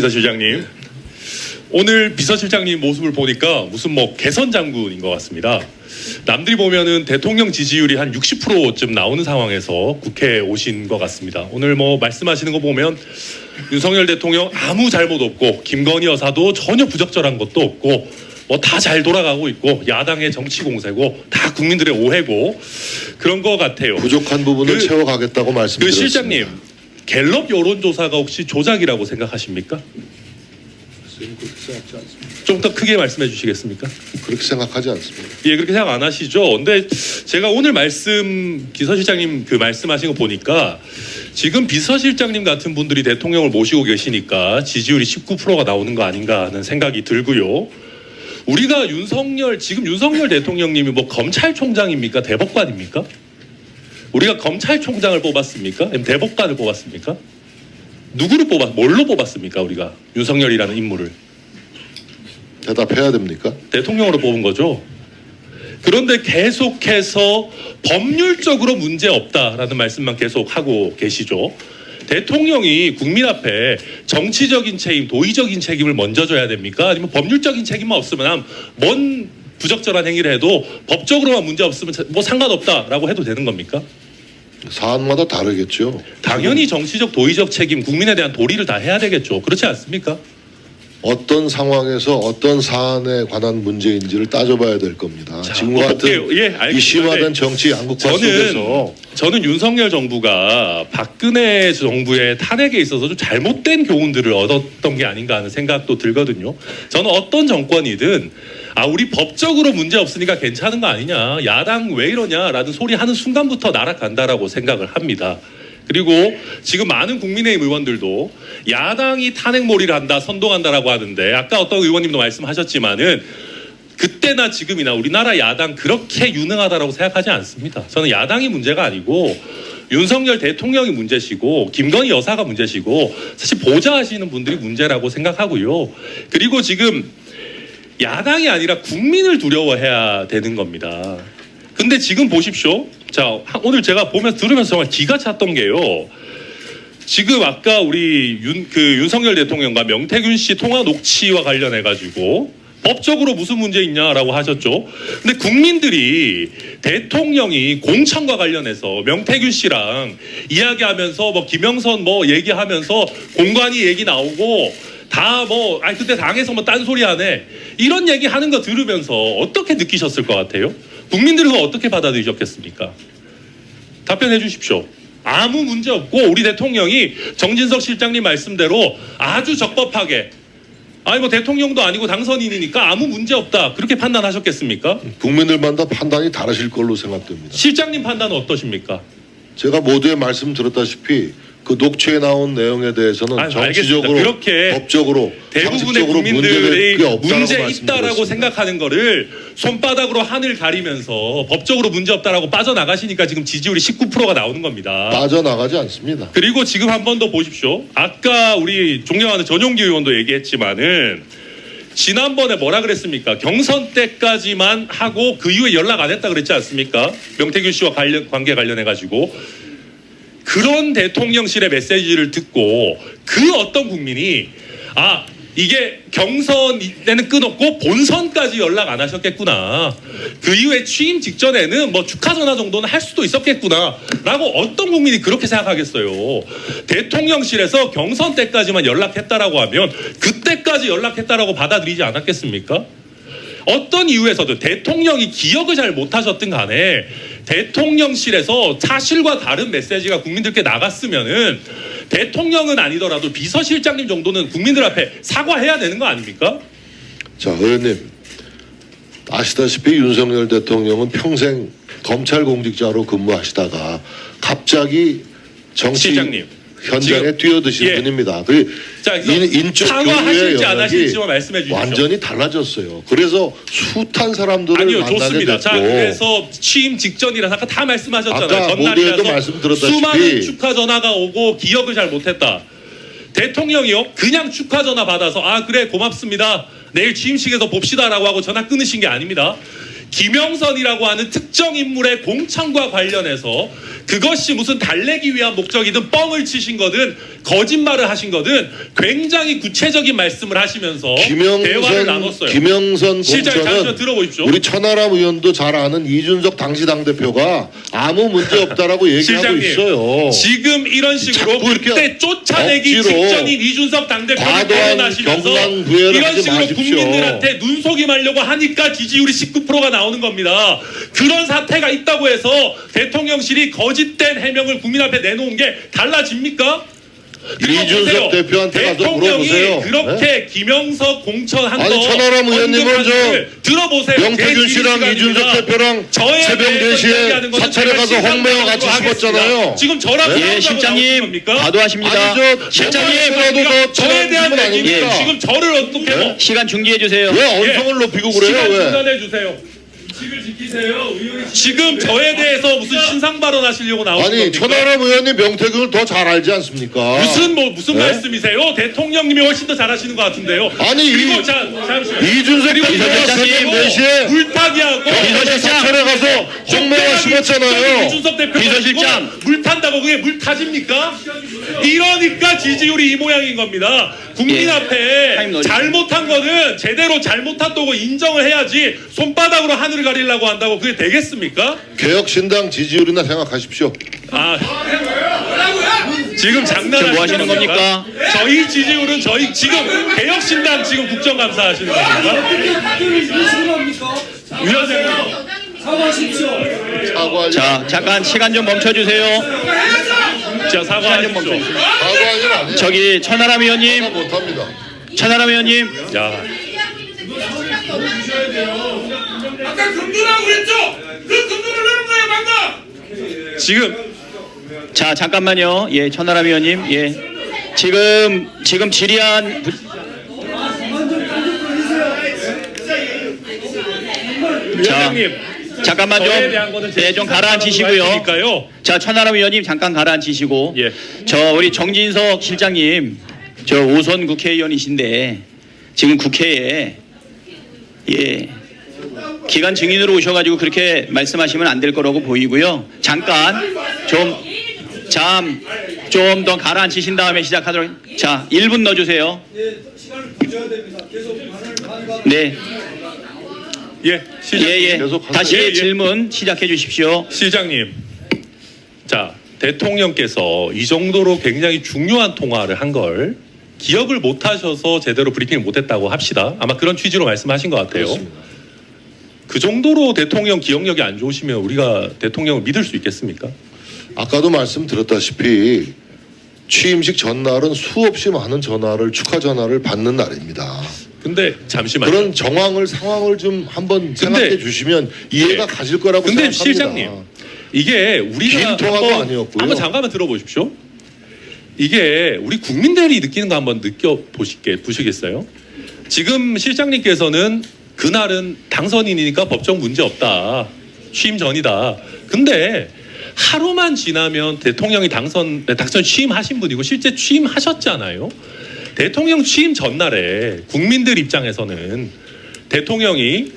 비서실장님 오늘 비서실장님 모습을 보니까 무슨 뭐 개선 장군인 것 같습니다. 남들이 보면은 대통령 지지율이 한 60%쯤 나오는 상황에서 국회에 오신 것 같습니다. 오늘 뭐 말씀하시는 거 보면 윤석열 대통령 아무 잘못 없고 김건희 여사도 전혀 부적절한 것도 없고 뭐 다 잘 돌아가고 있고 야당의 정치 공세고 다 국민들의 오해고 그런 것 같아요. 부족한 부분을 그- 채워가겠다고 그 말씀드렸습니다. 실장님 갤럽 여론조사가 혹시 조작이라고 생각하십니까? 좀더 크게 말씀해 주시겠습니까? 그렇게 생각하지 않습니다. 예, 그렇게 생각 안 하시죠? 근데 제가 오늘 말씀 비서실장님 그 말씀하신 거 보니까 지금 비서실장님 같은 분들이 대통령을 모시고 계시니까 지지율이 19%가 나오는 거 아닌가 하는 생각이 들고요. 우리가 윤석열 지금 윤석열 대통령님이 뭐 검찰총장입니까? 대법관입니까? 우리가 검찰총장을 뽑았습니까? 대법관을 뽑았습니까? 누구를 뽑았 뭘로 뽑았습니까? 우리가 윤석열이라는 인물을 대답해야 됩니까? 대통령으로 뽑은 거죠. 그런데 계속해서 법률적으로 문제 없다라는 말씀만 계속 하고 계시죠. 대통령이 국민 앞에 정치적인 책임, 도의적인 책임을 먼저 져야 됩니까? 아니면 법률적인 책임만 없으면 뭔 부적절한 행위를 해도 법적으로만 문제 없으면 뭐 상관없다라고 해도 되는 겁니까? 사안마다 다르겠죠. 당연히 정치적, 도의적 책임, 국민에 대한 도리를 다 해야 되겠죠. 그렇지 않습니까? 어떤 상황에서 어떤 사안에 관한 문제인지를 따져봐야 될 겁니다. 자, 지금과 뭐 같은. 예, 알겠습니다. 이 심화된 네. 정치 양극화 저는 속에서 저는 윤석열 정부가 박근혜 정부의 탄핵에 있어서 좀 잘못된 교훈들을 얻었던 게 아닌가 하는 생각도 들거든요. 저는 어떤 정권이든 아 우리 법적으로 문제 없으니까 괜찮은 거 아니냐 야당 왜 이러냐라는 소리 하는 순간부터 날아간다라고 생각을 합니다. 그리고 지금 많은 국민의힘 의원들도 야당이 탄핵몰이를 한다 선동한다라고 하는데 아까 어떤 의원님도 말씀하셨지만은 그때나 지금이나 우리나라 야당 그렇게 유능하다라고 생각하지 않습니다. 저는 야당이 문제가 아니고 윤석열 대통령이 문제시고 김건희 여사가 문제시고 사실 보좌하시는 분들이 문제라고 생각하고요. 그리고 지금 야당이 아니라 국민을 두려워해야 되는 겁니다. 근데 지금 보십시오. 자, 하- 오늘 제가 보면서 들으면서 정말 기가 찼던 게요. 지금 아까 우리 윤, 그 윤석열 대통령과 명태균 씨 통화 녹취와 관련해 가지고 법적으로 무슨 문제 있냐라고 하셨죠. 근데 국민들이 대통령이 공천과 관련해서 명태균 씨랑 이야기하면서 뭐 김영선 뭐 얘기하면서 공관위 얘기 나오고 다 뭐 아니 그때 당에서 뭐 딴소리 하네 이런 얘기 하는 거 들으면서 어떻게 느끼셨을 것 같아요? 국민들은 어떻게 받아들이셨겠습니까? 답변해 주십시오. 아무 문제 없고 우리 대통령이 정진석 실장님 말씀대로 아주 적법하게 아니 뭐 대통령도 아니고 당선인이니까 아무 문제 없다 그렇게 판단하셨겠습니까? 국민들마다 판단이 다르실 걸로 생각됩니다. 실장님 판단은 어떠십니까? 제가 모두의 말씀 들었다시피 그 녹취에 나온 내용에 대해서는 아유, 정치적으로 알겠습니다. 그렇게 법적으로 대부분의 상식적으로 없다고 문제 있다라고 말씀드렸습니다. 생각하는 거를 손바닥으로 하늘 가리면서 법적으로 문제 없다라고 빠져나가시니까 지금 지지율이 19%가 나오는 겁니다. 빠져나가지 않습니다. 그리고 지금 한 번 더 보십시오. 아까 우리 존경하는 전용기 의원도 얘기했지만은 지난번에 뭐라 그랬습니까? 경선 때까지만 하고 그 이후에 연락 안 했다 그랬지 않습니까? 명태균 씨와 관련 관계 관련해 가지고 그런 대통령실의 메시지를 듣고 그 어떤 국민이 아 이게 경선 때는 끊었고 본선까지 연락 안 하셨겠구나. 그 이후에 취임 직전에는 뭐 축하 전화 정도는 할 수도 있었겠구나라고 어떤 국민이 그렇게 생각하겠어요. 대통령실에서 경선 때까지만 연락했다라고 하면 그때까지 연락했다라고 받아들이지 않았겠습니까? 어떤 이유에서든 대통령이 기억을 잘 못하셨든 간에 대통령실에서 사실과 다른 메시지가 국민들께 나갔으면은 대통령은 아니더라도 비서실장님 정도는 국민들 앞에 사과해야 되는 거 아닙니까? 자, 의원님 아시다시피 윤석열 대통령은 평생 검찰 공직자로 근무하시다가 갑자기 정치 실장님, 현장에 뛰어드신 예. 분입니다. 그 자, 그래서 인, 인적 교류의 사과하실지 안 영역이 하실지만 말씀해 주십시오. 완전히 달라졌어요. 그래서 숱한 사람들을 아니요 만나게 좋습니다. 됐고 자 그래서 취임 직전이라서 아까 다 말씀하셨잖아요. 아까 전날이라서 말씀드렸다시피 수많은 축하 전화가 오고 기억을 잘 못했다. 대통령이요 그냥 축하 전화 받아서 아 그래 고맙습니다. 내일 취임식에서 봅시다라고 하고 전화 끊으신 게 아닙니다. 김영선이라고 하는 특정 인물의 공천과 관련해서 그것이 무슨 달래기 위한 목적이든 뻥을 치신 거든 거짓말을 하신 거든 굉장히 구체적인 말씀을 하시면서 대화를 김영선 나눴어요. 김영선 공천은 들어보십시오. 우리 천하람 의원도 잘 아는 이준석 당시 당 대표가 아무 문제 없다라고 얘기하고 있어요. 지금 이런 식으로 그때 쫓아내기 직전인 이준석 거론하시면서 경란 부회를 이런 식으로 마십시오. 국민들한테 눈속임하려고 하니까 지지율이 19%가 나 오는 겁니다. 그런 사태가 있다고 해서 대통령실이 거짓된 해명을 국민 앞에 내놓은 게 달라집니까? 이준석. 대표한테 가서 물어보세요. 네? 그렇게 김영석 공천한 아니, 거 천하람 언급한 저 들어보세요. 제 명태균 씨랑 이준석. 대표랑 새벽 대해서 4시에 이야기하는 거는 사찰에 가서 홍매와 같이 씹었잖아요. 지금 저랑 네? 예, 실장님 겁니까? 과도하십니다. 아니 저 실장님, 더 저에 대한 는 얘기는? 지금 저를 어떻게 뭐 시간 중지해 주세요. 왜 언성을 높이고 그래요? 시간 왜? 중단해 주세요. 지키세요. 지금 저에 대해서 무슨 신상 발언하시려고 나오는 아니 겁니까? 천하람 의원님 명태균을 더 잘 알지 않습니까? 무슨 뭐 무슨 네? 말씀이세요? 대통령님이 훨씬 더 잘하시는 것 같은데요. 아니, 그리고 이- 자 잠시만. 이준석 그리고 대표가 이준석 새벽 대표 4시에 물타기하고 경찰 사찰에 가서 홍매와 심었잖아요. 이준석 대표가 비서실장. 이거 물 탄다고 그게 물 타집니까? 이러니까 지지율이 이 모양인 겁니다. 국민 예. 앞에. 잘못한 거는 제대로 잘못한다고 인정을 해야지 손바닥으로 하늘을 가리려고 한다고 그게 되겠습니까? 개혁신당 지지율이나 생각하십시오. 아 지금 장난하시는 뭐 하시는 겁니까? 저희 지지율은 저희 지금 개혁신당 지금 국정감사 하시는 겁니까? 위원장님 사과하지 자, 잠깐 시간 좀 멈춰 주세요. 자 사과하십시오. 아니에요. 저기 천하람 의원님, 사과 못합니다. 천하람 의원님, 야 아까 금두라고 그랬죠? 그 금두를 내는 거예요 방금! 지금 자 잠깐만요. 예, 천하람 의원님, 예, 지금 지금 질의한 부- 위원장님 잠깐만 저에 대한 거는 좀, 네, 좀 가라앉히시고요. 테니까요. 자, 천하람 의원님 잠깐 가라앉히시고, 예. 저 우리 정진석 실장님, 저 오선 국회의원이신데 지금 국회에 예 기간 증인으로 오셔가지고 그렇게 말씀하시면 안 될 거라고 보이고요. 잠깐 좀 잠 좀 더 가라앉히신 다음에 시작하도록. 자, 1분 넣어주세요. 네, 예, 시장, 예, 예. 계속 하세요. 다시 예, 예. 질문 시작해 주십시오. 시장님. 자, 대통령께서 이 정도로 굉장히 중요한 통화를 한 걸 기억을 못 하셔서 제대로 브리핑을 못 했다고 합시다. 아마 그런 취지로 말씀하신 것 같아요. 그렇습니다. 그 정도로 대통령 기억력이 안 좋으시면 우리가 대통령을 믿을 수 있겠습니까? 아까도 말씀드렸다시피 취임식 전날은 수없이 많은 전화를 축하 전화를 받는 날입니다. 근데 잠시만요. 그런 정황을 상황을 좀 한번 생각해 주시면 이해가 예. 가실 거라고 근데 생각합니다. 실장님 이게 우리가 긴 통화가 한번, 아니었고요. 한번 잠깐만 들어보십시오. 이게 우리 국민들이 느끼는 거 한번 느껴 보시게 보시겠어요? 지금 실장님께서는 그날은 당선인이니까 법적 문제 없다. 취임 전이다. 근데 하루만 지나면 대통령이 당선 네, 당선 취임하신 분이고 실제 취임하셨잖아요. 대통령 취임 전날에 국민들 입장에서는 대통령이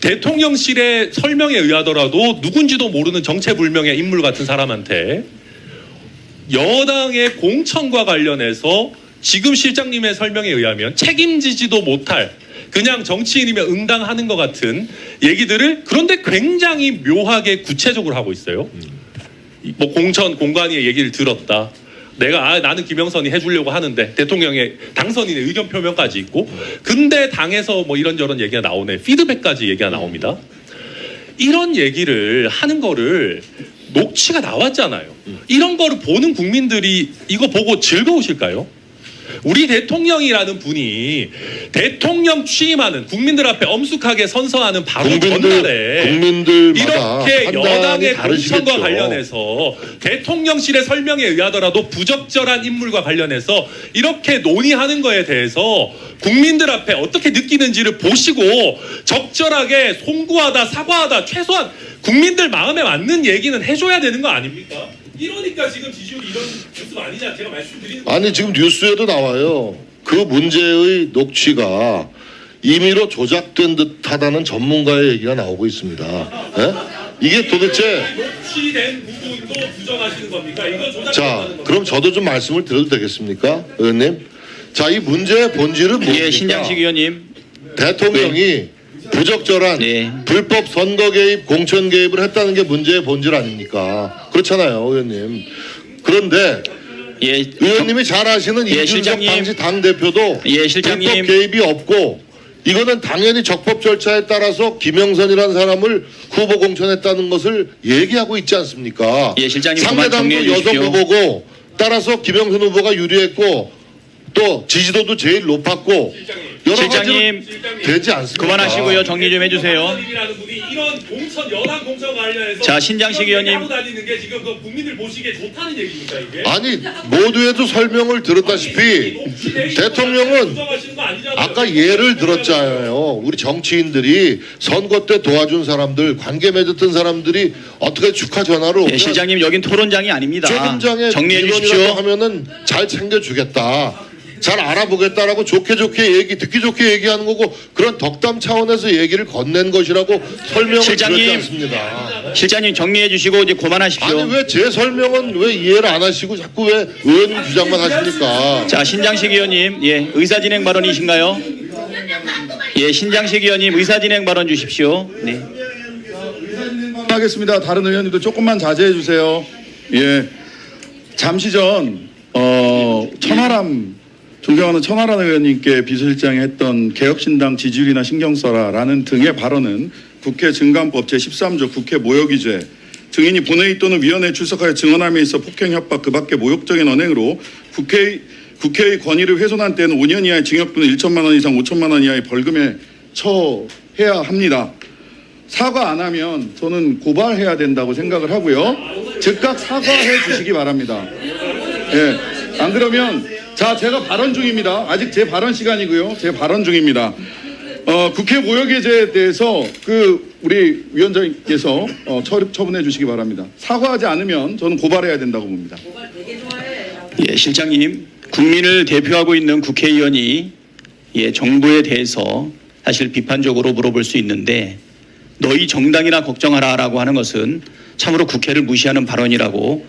대통령실의 설명에 의하더라도 누군지도 모르는 정체불명의 인물 같은 사람한테 여당의 공천과 관련해서 지금 실장님의 설명에 의하면 책임지지도 못할 그냥 정치인이면 응당하는 것 같은 얘기들을 그런데 굉장히 묘하게 구체적으로 하고 있어요. 이- 뭐 공천 공관위의 얘기를 들었다. 내가 아, 나는 김영선이 해주려고 하는데 대통령의 당선인의 의견 표명까지 있고 근데 당에서 뭐 이런저런 얘기가 나오네 피드백까지 얘기가 나옵니다. 이런 얘기를 하는 거를 녹취가 나왔잖아요. 이런 거를 보는 국민들이 이거 보고 즐거우실까요? 우리 대통령이라는 분이 대통령 취임하는 국민들 앞에 엄숙하게 선서하는 바로 국민들 전날에 국민들마다 이렇게 판단이 여당의 다르시겠죠. 공천과 관련해서 대통령실의 설명에 의하더라도 부적절한 인물과 관련해서 이렇게 논의하는 거에 대해서 국민들 앞에 어떻게 느끼는지를 보시고 적절하게 송구하다 사과하다 최소한 국민들 마음에 맞는 얘기는 해줘야 되는 거 아닙니까? 이러니까 지금 지지율이 이런 모습 아니냐 제가 말씀드리는 거 아니 지금 뉴스에도 나와요. 그 문제의 녹취가 임의로 조작된 듯하다는 전문가의 얘기가 나오고 있습니다. 예? 이게 도대체 녹취된 부분도 부정하시는 겁니까? 이건 조작. 자 그럼 저도 좀 말씀을 드려도 되겠습니까, 의원님? 자 이 문제의 본질은 뭡니까? 예, 신장식 의원님. 대통령이 부적절한 네. 불법 선거 개입, 공천 개입을 했다는 게 문제의 본질 아닙니까? 그렇잖아요, 의원님. 그런데 예, 의원님이 잘 아시는 예, 이준석 실장님. 당시 당 대표도 예, 실장님. 불법 개입이 없고 이거는 당연히 적법 절차에 따라서 김영선이라는 사람을 후보 공천했다는 것을 얘기하고 있지 않습니까? 예, 실장님 그만 상대당도 여성 주십시오. 후보고 따라서 김영선 후보가 유리했고 또 지지도도 제일 높았고 실장님, 되지 않습니까? 그만하시고요. 정리 좀 해주세요. 의원님이라는 분이 이런 공천 여당 공천 관련해서 자, 신장식 의원님. 하고 다니는 게 지금 그 국민들 보시기에 좋다는 얘기입니까 이게? 아니 모두에도 설명을 들었다시피 대통령은. 아까 예를 들었잖아요. 우리 정치인들이 선거 때 도와준 사람들, 관계 맺었던 사람들이 어떻게 축하 전화를 예, 오면 실장님 여긴 토론장이 아닙니다. 최근장에 정리해 주십시오. 하면은 잘 챙겨주겠다. 잘 알아보겠다라고 좋게 좋게 얘기 듣기 좋게 얘기하는 거고 그런 덕담 차원에서 얘기를 건넨 것이라고 설명을 실장님. 드렸지 않습니다. 실장님 정리해 주시고 이제 그만하십시오. 아니 왜 제 설명은 왜 이해를 안 하시고 자꾸 왜 의원님 주장만 하십니까? 자, 신장식 의원님, 예, 의사 진행 발언이신가요? 예, 신장식 의원님 의사 진행 발언 주십시오. 네. 하겠습니다. 다른 의원님도 조금만 자제해 주세요. 예. 잠시 전 어, 천하람 존경하는 천하람 의원님께 비서실장이 했던 개혁신당 지지율이나 신경 써라라는 등의 발언은 국회 증감법 제13조 국회 모욕위죄 증인이 본회의 또는 위원회에 출석하여 증언함에 있어 폭행 협박 그 밖에 모욕적인 언행으로 국회 국회의 권위를 훼손한 때는 5년 이하의 징역 또는 1천만 원 이상 5천만 원 이하의 벌금에 처해야 합니다. 사과 안 하면 저는 고발해야 된다고 생각을 하고요. 즉각 사과해 주시기 바랍니다. 예. 안 그러면 자 제가 발언 중입니다. 아직 제 발언 시간이고요. 제 발언 중입니다. 어, 국회 모욕죄에 대해서 그 우리 위원장님께서 어, 처, 처분해 주시기 바랍니다. 사과하지 않으면 저는 고발해야 된다고 봅니다. 예, 실장님, 국민을 대표하고 있는 국회의원이 예, 정부에 대해서 사실 비판적으로 물어볼 수 있는데 너희 정당이나 걱정하라라고 하는 것은 참으로 국회를 무시하는 발언이라고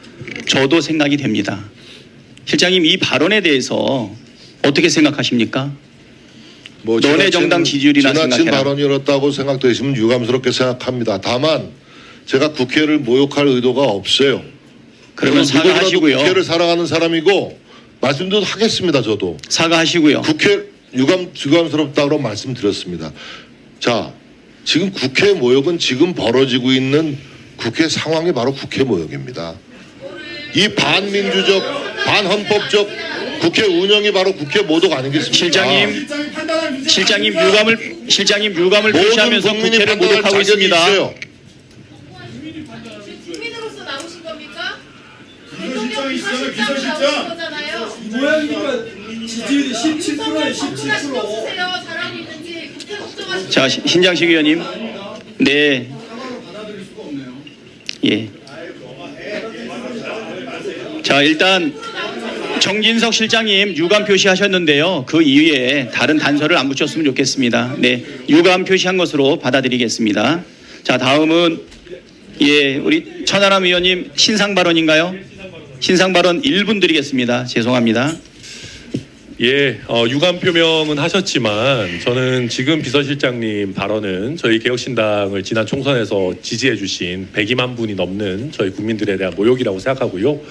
저도 생각이 됩니다. 실장님 이 발언에 대해서 어떻게 생각하십니까? 뭐 너네 정당 지지율이나 지나친 생각해라. 발언이었다고 생각되시면 유감스럽게 생각합니다. 다만 제가 국회를 모욕할 의도가 없어요. 그러면 사과하시고요. 국회를 사랑하는 사람이고 말씀도 하겠습니다. 저도 사과하시고요. 국회 유감 유감스럽다고 말씀드렸습니다. 자, 지금 국회 모욕은 지금 벌어지고 있는 국회 상황이 바로 국회 모욕입니다. 이 반민주적, 반헌법적 국회 운영이 바로 국회 모독 아니겠습니까? 실장님, 실장님 유감을 실장님 유감을 모든 표시하면서 국민이 국회를 판단할 모독하고 자격이 있습니다. 있어요. 국민으로서 나오신 겁니까? 비서실장 있어요, 대통령 비서실장. 나오신 거잖아요. 모양이니까 지지율이 17%에 17%. 보세요. 잘하고 있는지 국회 걱정하시는 자 시- 신장식 의원님, 네, 예. 자 일단 정진석 실장님 유감 표시하셨는데요. 그 이후에 다른 단서를 안 붙였으면 좋겠습니다. 네, 유감 표시한 것으로 받아들이겠습니다. 자 다음은 예 우리 천하람 의원님 신상 발언인가요? 신상 발언 1분 드리겠습니다. 죄송합니다. 예, 어, 유감 표명은 하셨지만 저는 지금 비서실장님 발언은 저희 개혁신당을 지난 총선에서 지지해주신 102만 분이 넘는 저희 국민들에 대한 모욕이라고 생각하고요.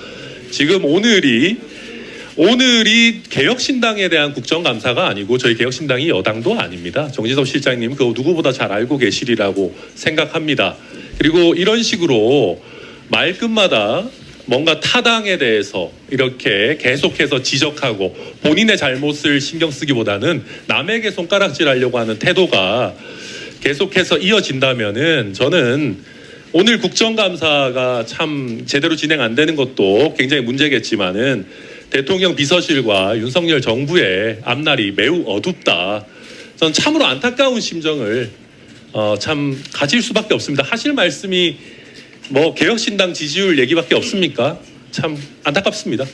지금 오늘이 오늘이 개혁신당에 대한 국정감사가 아니고 저희 개혁신당이 여당도 아닙니다. 정진섭 실장님 그 누구보다 잘 알고 계시리라고 생각합니다. 그리고 이런 식으로 말끝마다 뭔가 타당에 대해서 이렇게 계속해서 지적하고 본인의 잘못을 신경 쓰기보다는 남에게 손가락질 하려고 하는 태도가 계속해서 이어진다면은 저는 오늘 국정감사가 참 제대로 진행 안 되는 것도 굉장히 문제겠지만은 대통령 비서실과 윤석열 정부의 앞날이 매우 어둡다. 저는 참으로 안타까운 심정을 어, 참 가질 수밖에 없습니다. 하실 말씀이 뭐 개혁신당 지지율 얘기밖에 없습니까? 참 안타깝습니다.